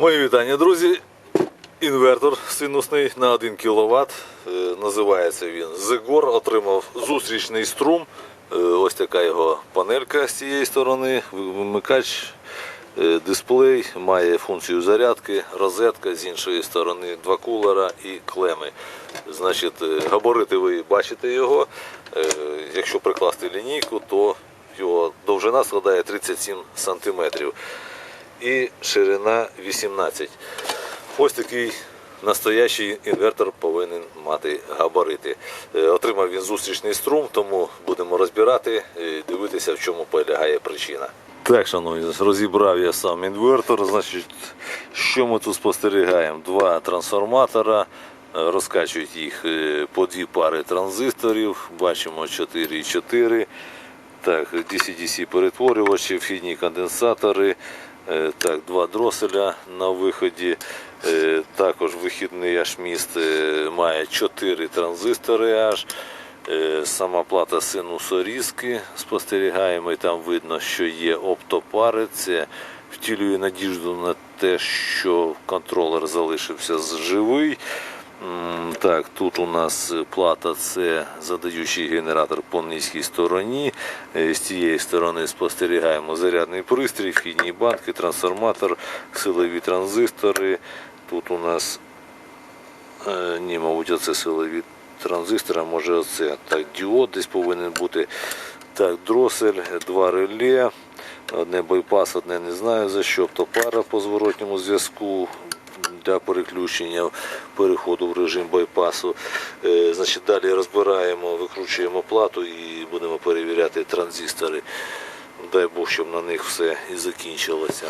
Мої вітання, друзі. Інвертор синусний на 1 кВт. Називається він Зегор. Отримав зустрічний струм. Е, Ось така його панелька з цієї сторони. Вимикач, е, дисплей, має функцію зарядки, розетка з іншої сторони, два кулера і клеми. Значить, е, габарити ви бачите його. Е, Якщо прикласти лінійку, то його довжина складає 37 сантиметрів і ширина 18. Ось такий настоящий інвертор повинен мати габарити. Е, Отримав він зустрічний струм, тому будемо розбирати і дивитися, в чому полягає причина. Так, шановні, розібрав я сам інвертор. Значить, що ми тут спостерігаємо? Два трансформатора. е, Розкачують їх е, по дві пари транзисторів. Бачимо 4,4. Так, DC-DC перетворювачі, вхідні конденсатори, е, так, два дроселя на виході. Е, Також вихідний аж міст е, має 4 транзистори аж. Е, Сама плата синусорізки спостерігаємо, і там видно, що є оптопари. Це втілює надіжду на те, що контролер залишився живий. Так, тут у нас плата це задаючий генератор по низькій стороні. Е, З цієї сторони спостерігаємо зарядний пристрій, вхідні банки, трансформатор, силові транзистори. Тут у нас е, ні, мабуть, оце силові транзистори, може оце. Так, діод десь повинен бути. Так, дросель, два реле, одне байпас, одне не знаю за що, пара по зворотньому зв'язку для переключення переходу в режим байпасу. Е, Значить, далі розбираємо, викручуємо плату і будемо перевіряти транзистори. Дай Бог, щоб на них все і закінчилося.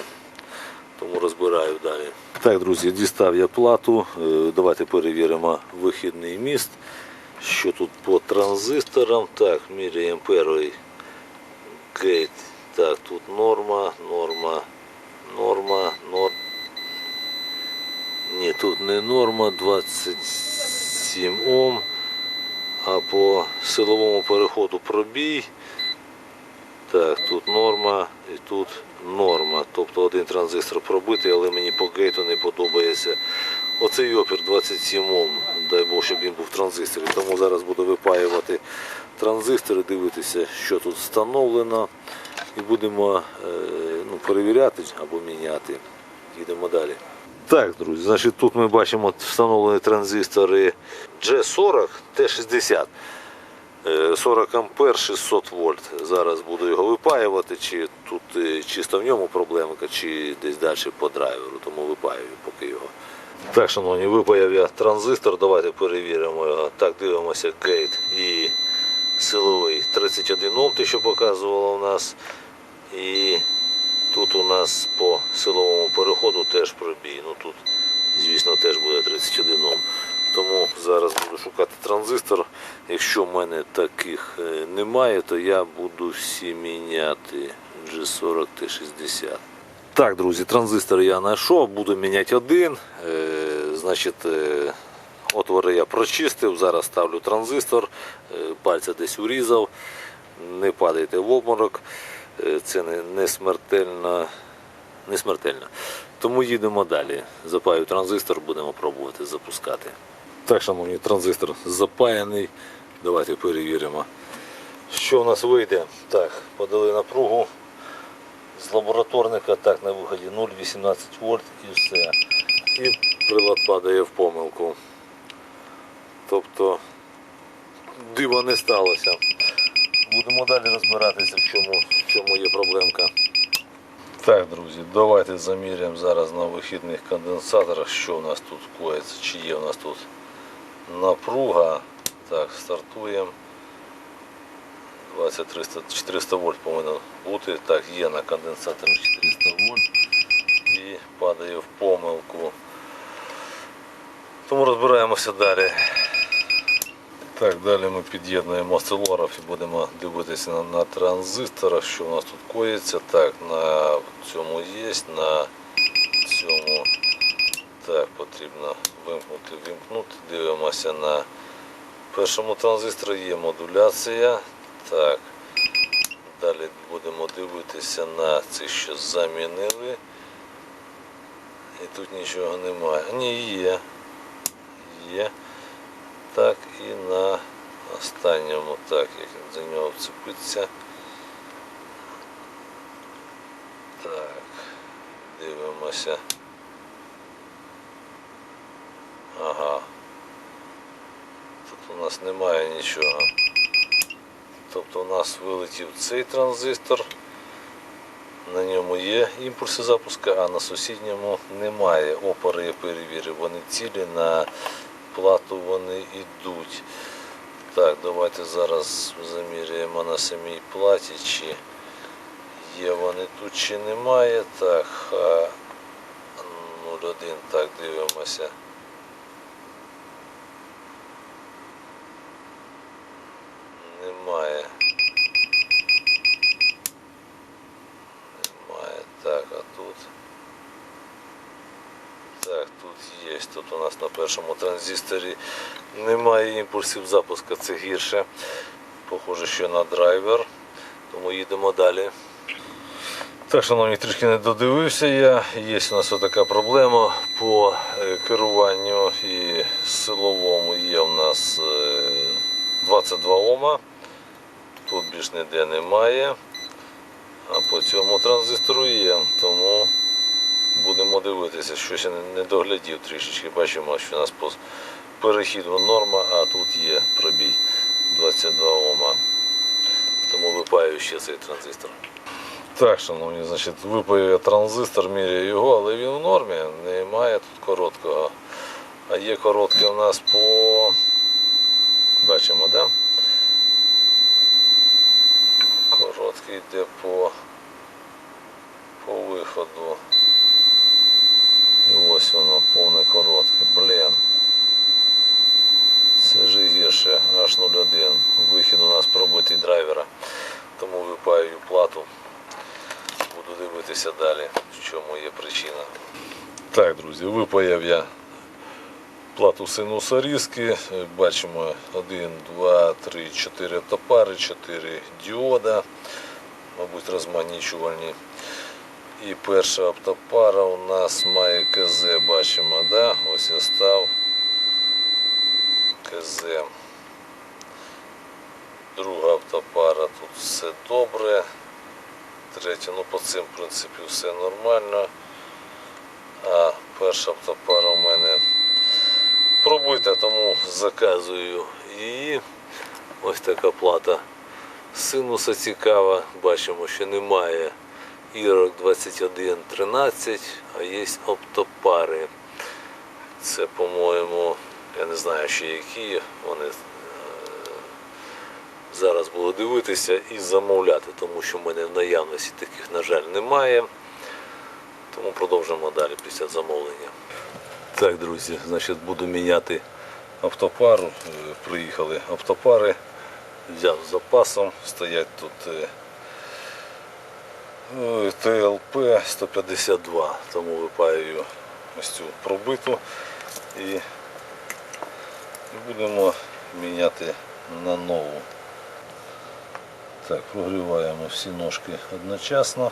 Тому розбираю далі. Так, друзі, дістав я плату. Е, Давайте перевіримо вихідний міст. Що тут по транзисторам? Так, міряємо перший гейт. Так, тут норма, норма, норма, норма. Ні, тут не норма, 27 Ом. А по силовому переходу пробій. Так, тут норма і тут норма. Тобто один транзистор пробитий, але мені по гейту не подобається. Оцей опір 27 Ом. Дай Бог, щоб він був в транзисторі. Тому зараз буду випаювати транзистори, дивитися, що тут встановлено. І будемо е, ну, перевіряти або міняти. Їдемо далі. Так, друзі, значить тут ми бачимо встановлені транзистори G40 T60. Е, 40 ампер 600 вольт. Зараз буду його випаювати, чи тут е, чисто в ньому проблемка, чи десь далі по драйверу, тому випаюю поки його. Так, шановні, випаяв я транзистор, давайте перевіримо його. Так, дивимося гейт і силовий 31 Ом, що показувало у нас. І тут у нас по силовому переходу теж пробій. Ну тут, звісно, теж буде 31 Ом. Тому зараз буду шукати транзистор. Якщо в мене таких е, немає, то я буду всі міняти G40 T60. Так, друзі, транзистор я знайшов, буду міняти один. Е, значить, е, отвори я прочистив, зараз ставлю транзистор, пальця десь урізав. Не падайте в обморок. Е, Це не, смертельно. Не смертельно. Тому їдемо далі. Запаю транзистор, будемо пробувати запускати. Так, шановні, транзистор запаяний. Давайте перевіримо, що у нас вийде. Так, подали напругу з лабораторника, так, на виході 0,18 вольт і все. І прилад падає в помилку. Тобто дива не сталося. Будемо далі розбиратися, в чому, в чому є проблемка. Так, друзі, давайте заміряємо зараз на вихідних конденсаторах, що у нас тут коїться, чи є у нас тут напруга. Так, стартуємо. 20 300, 400 вольт повинно бути. Так, є на конденсаторі 400 вольт і падає в помилку. Тому розбираємося далі. Так, далі ми під'єднуємо осцилограф і будемо дивитися на, на транзисторах, що у нас тут коїться. Так, на цьому є, на цьому так, потрібно вимкнути, вимкнути. Дивимося на першому транзисторі є модуляція. Так. Далі будемо дивитися на ці, що замінили. І тут нічого немає. Ні, є. Є. Так і на останньому, так, як за нього вцепиться. Так, дивимося. Ага. Тут у нас немає нічого. Тобто у нас вилетів цей транзистор. На ньому є імпульси запуску, а на сусідньому немає. Опори я перевірив, вони цілі, на плату вони йдуть. Так, давайте зараз заміряємо на самій платі, чи є вони тут, чи немає. Так, Х01, так, дивимося. Немає. Немає. Так, а тут. Так, тут у нас на першому транзисторі немає імпульсів запуску, це гірше. Похоже, що на драйвер. Тому їдемо далі. Так, шановні, трішки не додивився я. Є у нас така проблема по е, керуванню і силовому є у нас е, 22 Ома. Тут більш ніде немає. А по цьому транзистору є. Тому будемо дивитися, щось я не- доглядів трішечки. Бачимо, що у нас по перехіду норма, а тут є пробій 22 Ома. Тому випаю ще цей транзистор. Так, шановні, значить, випаю я транзистор, міряю його, але він в нормі, немає тут короткого. А є коротке у нас по. Бачимо, да? Короткий йде по, по виходу. І ось воно повне коротке. Блін. Це ж гірше, аж 0,1. Вихід у нас пробитий драйвера. Тому випаю плату. Буду дивитися далі, в чому є причина. Так, друзі, випаяв я плату синусорізки. Бачимо 1, 2, 3, 4 автопари, 4 діода, мабуть, розманічувальні. І перша автопара у нас має КЗ, бачимо, да? ось я став КЗ. Друга автопара тут все добре. Третя, ну по цим в принципі все нормально. А перша автопара у мене пробита, тому заказую її. Ось така плата. Синуса цікава, бачимо, що немає ірок 2113, а є оптопари. Це, по-моєму, я не знаю ще які. Вони е, зараз буду дивитися і замовляти, тому що в мене в наявності таких, на жаль, немає. Тому продовжимо далі після замовлення. Так, друзі, значить буду міняти автопару. Е, Приїхали автопари, взяв з запасом, стоять тут е, е, ТЛП 152, тому випаюю ось цю пробиту і будемо міняти на нову. Так, прогріваємо всі ножки одночасно.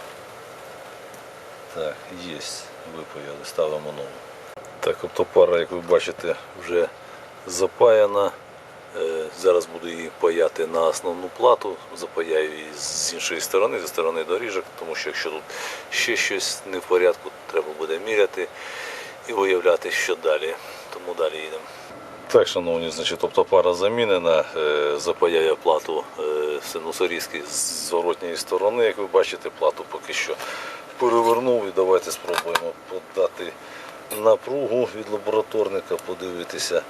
Так, є, випаяли, ставимо нову. Так, оптопара, як ви бачите, вже запаяна. Е, Зараз буду її паяти на основну плату, запаяю її з іншої сторони, зі сторони доріжок, тому що якщо тут ще щось не в порядку, треба буде міряти і виявляти, що далі. Тому далі їдемо. Так, шановні, значить, оптопара замінена, е, запаяю плату е, синусорізки з зворотньої сторони. Як ви бачите, плату поки що перевернув і давайте спробуємо подати напругу від лабораторника, подивитися,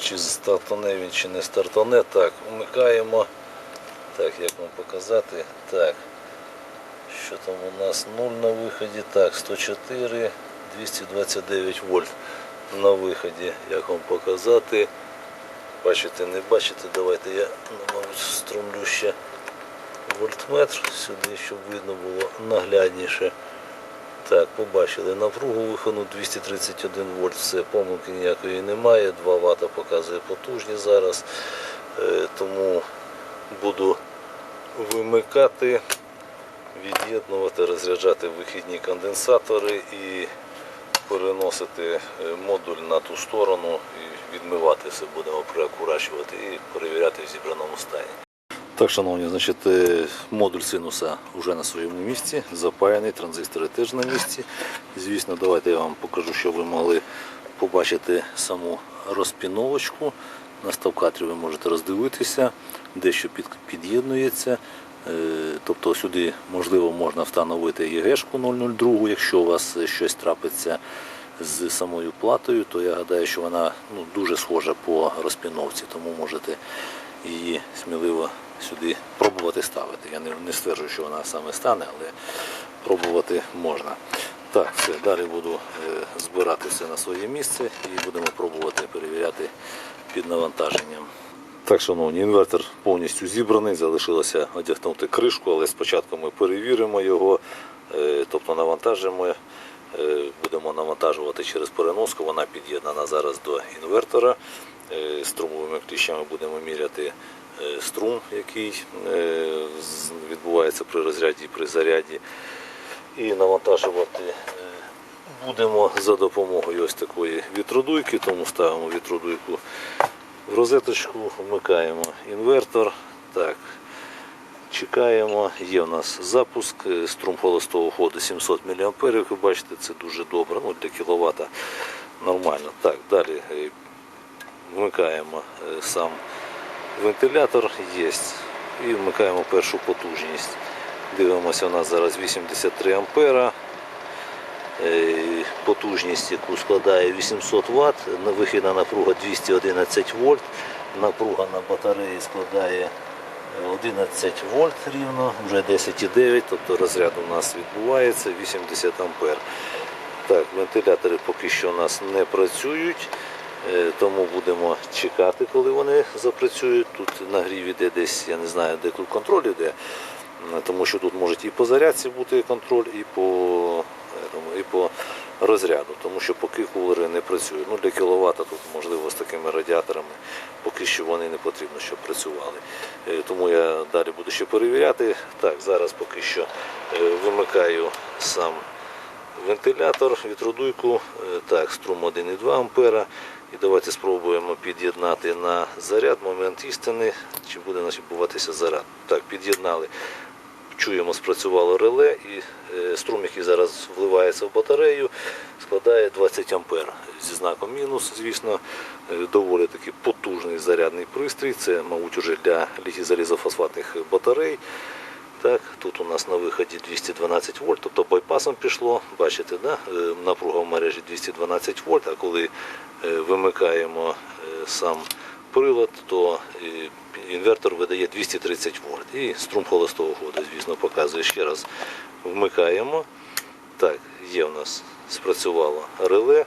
чи стартане він, чи не стартане. Так, вмикаємо. Так, як вам показати? Так. Що там у нас 0 на виході? Так, 104, 229 вольт на виході. Як вам показати? Бачите, не бачите, давайте я, ну, мабуть, струмлю ще вольтметр сюди, щоб видно було наглядніше. Так, побачили. Напругу виходу 231 вольт, все, помилки ніякої немає. 2 Вт показує потужні зараз. Е, Тому буду вимикати, від'єднувати, розряджати вихідні конденсатори і переносити е, модуль на ту сторону і відмивати все будемо приакурачувати і перевіряти в зібраному стані. Так, шановні, значить, е, модуль синуса вже на своєму місці, запаяний, транзистори теж на місці. Звісно, давайте я вам покажу, щоб ви могли побачити саму розпіновочку. На ставкатрі ви можете роздивитися, дещо під'єднується. Е, Тобто сюди можливо можна встановити ЄГшку 002, якщо у вас щось трапиться з самою платою, то я гадаю, що вона ну, дуже схожа по розпіновці, тому можете її сміливо сюди пробувати ставити. Я не, не стверджую, що вона саме стане, але пробувати можна. Так, все, далі буду е, збирати все на своє місце і будемо пробувати перевіряти під навантаженням. Так, шановні, інвертор повністю зібраний, залишилося одягнути кришку, але спочатку ми перевіримо його, е, тобто навантажимо, е, будемо навантажувати через переноску. Вона під'єднана зараз до інвертора. Струмовими кліщами будемо міряти струм, який е, відбувається при розряді і при заряді. І навантажувати е, будемо за допомогою ось такої вітродуйки, тому ставимо вітродуйку в розеточку, вмикаємо інвертор. Так, чекаємо. Є в нас запуск, е, струм холостого ходу 700 мА. Ви бачите, це дуже добре. Ну, для кіловата нормально. Так, далі е, вмикаємо е, сам вентилятор, є. І вмикаємо першу потужність. Дивимося, у нас зараз 83 ампера. Е, Потужність, яку складає 800 Вт, вихідна напруга 211 вольт, напруга на батареї складає е, 11 вольт рівно, вже 10,9, тобто розряд у нас відбувається 80 ампер. Так, вентилятори поки що у нас не працюють, е, тому будемо чекати, коли вони запрацюють. Тут нагрів іде десь, я не знаю, де тут контроль іде, тому що тут може і по зарядці бути контроль, і по, і по розряду, тому що поки кулери не працюють. Ну, для кіловата тут можливо з такими радіаторами поки що вони не потрібно, щоб працювали. Е, Тому я далі буду ще перевіряти. Так, зараз поки що е, вимикаю сам вентилятор, вітродуйку, е, так, струм 1,2 ампера. І давайте спробуємо під'єднати на заряд момент істини, чи буде відбуватися заряд. Так, під'єднали. Чуємо, спрацювало реле і е, струм, який зараз вливається в батарею, складає 20 ампер. Зі знаком мінус, звісно, Е, доволі таки потужний зарядний пристрій. Це, мабуть, уже для літій-залізофосфатних батарей. Так, тут у нас на виході 212 вольт, тобто байпасом пішло. Бачите, да? е, напруга в мережі 212 вольт, а коли е, вимикаємо е, сам прилад, то інвертор видає 230 вольт. І струм холостого ходу, звісно, показує ще раз. Вмикаємо. Так, є у нас спрацювало реле.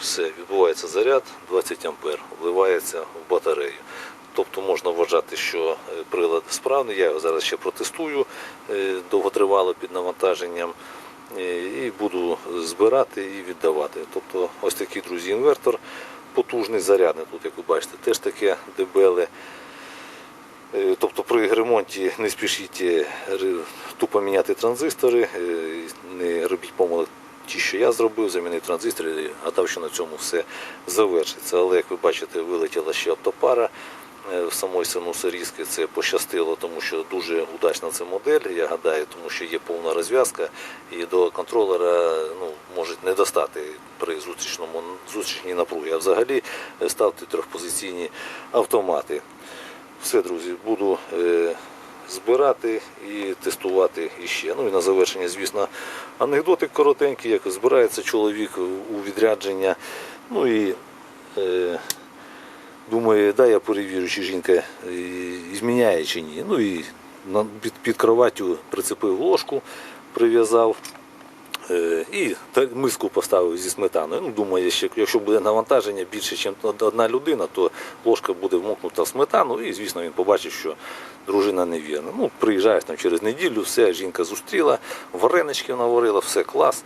Все, відбувається заряд 20 ампер, вливається в батарею. Тобто можна вважати, що е, прилад справний. Я його зараз ще протестую е, довготривало під навантаженням е, і буду збирати і віддавати. Тобто ось такий, друзі, інвертор потужний, зарядний. Тут, як ви бачите, теж таке дебеле. Тобто при ремонті не спішіть тупо міняти транзистори, не робіть помилок ті, що я зробив, замінив транзистори, і гадав, що на цьому все завершиться. Але як ви бачите, вилетіла ще оптопара е, в самої синусорізки. Це пощастило, тому що дуже удачна ця модель, я гадаю, тому що є повна розв'язка і до контролера ну, можуть не достати при зустрічному зустрічній напругі. А взагалі е, ставте трьохпозиційні автомати. Все, друзі, буду е, збирати і тестувати іще. Ну і на завершення, звісно, анекдотик коротенький, як збирається чоловік у відрядження. Ну і е, думає, да, я перевірю, чи жінка е, зміняє чи ні. Ну і під, під кроваттю прицепив ложку, прив'язав. Е, І миску поставив зі сметаною. Ну, думаю, що якщо буде навантаження більше, ніж одна людина, то ложка буде вмокнута в сметану, і, звісно, він побачить, що дружина невірна. Ну, приїжджаєш там через неділю, все, жінка зустріла, варенички наварила, все клас.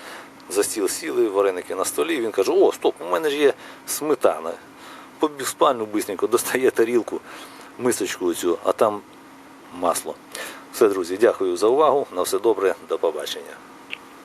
За стіл сіли, вареники на столі. Він каже: О, стоп, у мене ж є сметана. Побіг в спальню бистренько, достає тарілку, мисочку цю, а там масло. Все, друзі, дякую за увагу. На все добре, до побачення.